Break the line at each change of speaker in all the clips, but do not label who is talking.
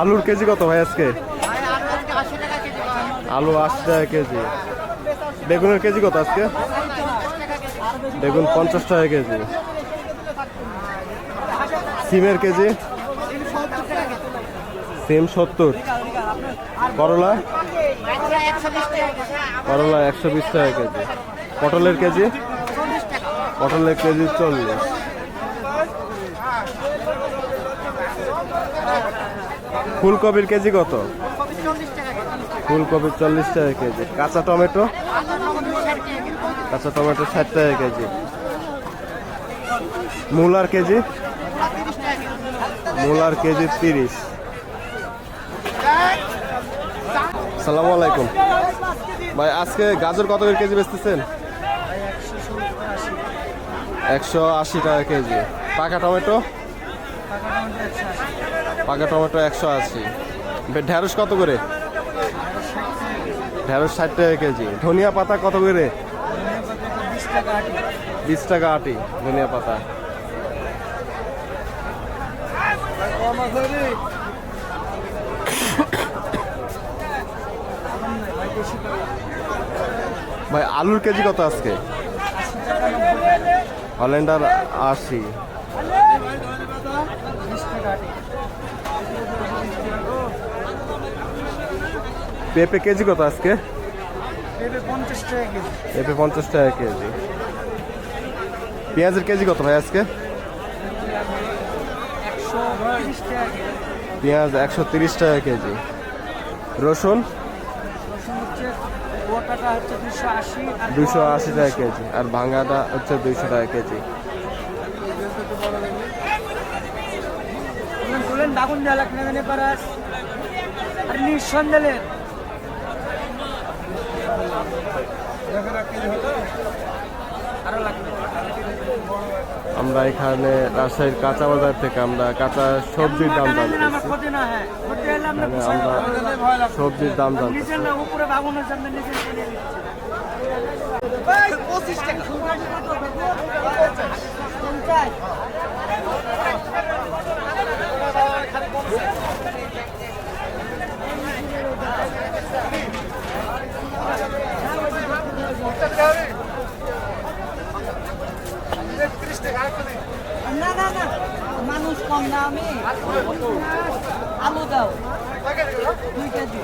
আলুর কেজি কত ভাই আজকে?
আলু আশি টাকা কেজি।
বেগুনের কেজি কত আজকে? বেগুন পঞ্চাশ টাকা কেজি। সিমের কেজি? সিম সত্তর। করলা? করলা একশো বিশ টাকা কেজি। পটলের কেজি? পটলের কেজি চল্লিশ। ফুলকপির কেজি কত?
কপি চল্লিশ টাকা কেজি।
কাঁচা টমেটো? কাঁচা টমেটো ষাট টাকা কেজি। মূলার কেজি? মূলার কেজি তিরিশ। সালাম আলাইকুম। ভাই, আজকে গাজর কত করে কেজি বেচতেছেন? একশো আশি টাকা কেজি। পাকা টমেটো? পাকা টমেটো একশো আশি। ঢেঁড়স কত করে? ঢেঁড়স ষাট টাকা কেজি। ধনিয়া পাতা কত করে? বিশ টাকা আটি। ধনিয়া পাতা। ভাই, আলুর কেজি কত আজকে? হল্যান্ডার আশি। পেঁপে কেজি কত আজকে? পেঁপে পঞ্চাশ টাকা কেজি। পেঁয়াজের কেজি কত ভাই আজকে? পেঁয়াজ একশো তিরিশ টাকা কেজি। রসুন?
দুশো আশি
টাকা কেজি। আর ভাঙাটা হচ্ছে দুইশো টাকা কেজি।
আর
আমরা এখানে রাজশাহীর কাঁচা বাজার থেকে আমরা কাঁচা সবজির দাম জানতেছি।
হ্যাঁ। আমরা।
সবজির দাম জানতেছি।
পঁচিশ টাকা। মানুষ কম না আলু দাও। দুই কেজি।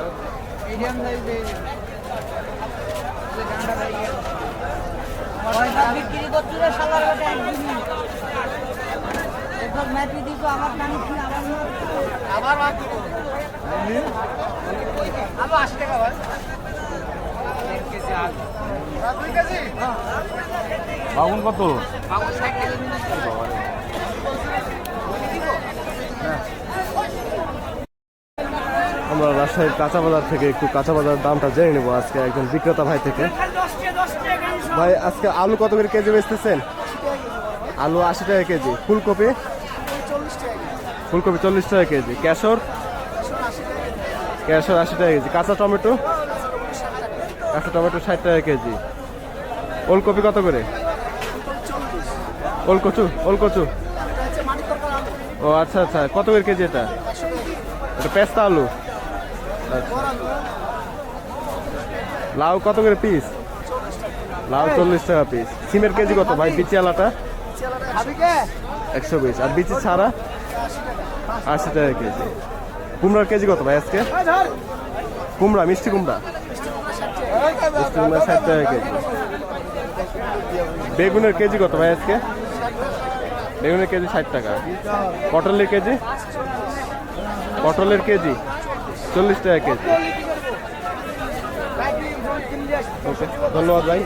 বিক্রি করছ রে সালার বেটা একদিনই। এরপর দিছো আমার নাম কি আমার নাম? আবার আশি টাকা ভাই।
বাগুন কত?
বাবু ষাট কেজি।
আমরা রাজশাহীর কাঁচা বাজার থেকে একটু কাঁচা বাজার দামটা জেনে নেব আজকে একজন বিক্রেতা ভাই থেকে। ভাই, আজকে আলু কত করে কেজি বেচতেছেন? আলু আশি টাকা কেজি। ফুলকপি? ফুলকপি চল্লিশ টাকা কেজি। ক্যাশর ক্যাশর আশি টাকা কেজি। কাঁচা টমেটো? কাঁচা টমেটো ষাট টাকা কেজি। ওলকপি কত করে? ওলকচু ওলকচু। ও আচ্ছা আচ্ছা। কত করে কেজি এটা? এটা পেস্তা আলু। লাউ কত করে পিস লাউ চল্লিশ টাকা পিস সিমের কেজি কত? ভাই, বিচি আলাটা? একশো বিশ। আর বিচি ছাড়া? আশি টাকা কেজি। কুমড়ার কেজি কত ভাই আজকে? কুমড়া, মিষ্টি কুমড়া? মিষ্টি কুমড়া ষাট টাকা কেজি। বেগুনের কেজি কত ভাই আজকে? বেগুনের কেজি ষাট টাকা। পটলের কেজি? পটলের কেজি? চল্লিশ টাকা কেজি। ওকে ধন্যবাদ ভাই।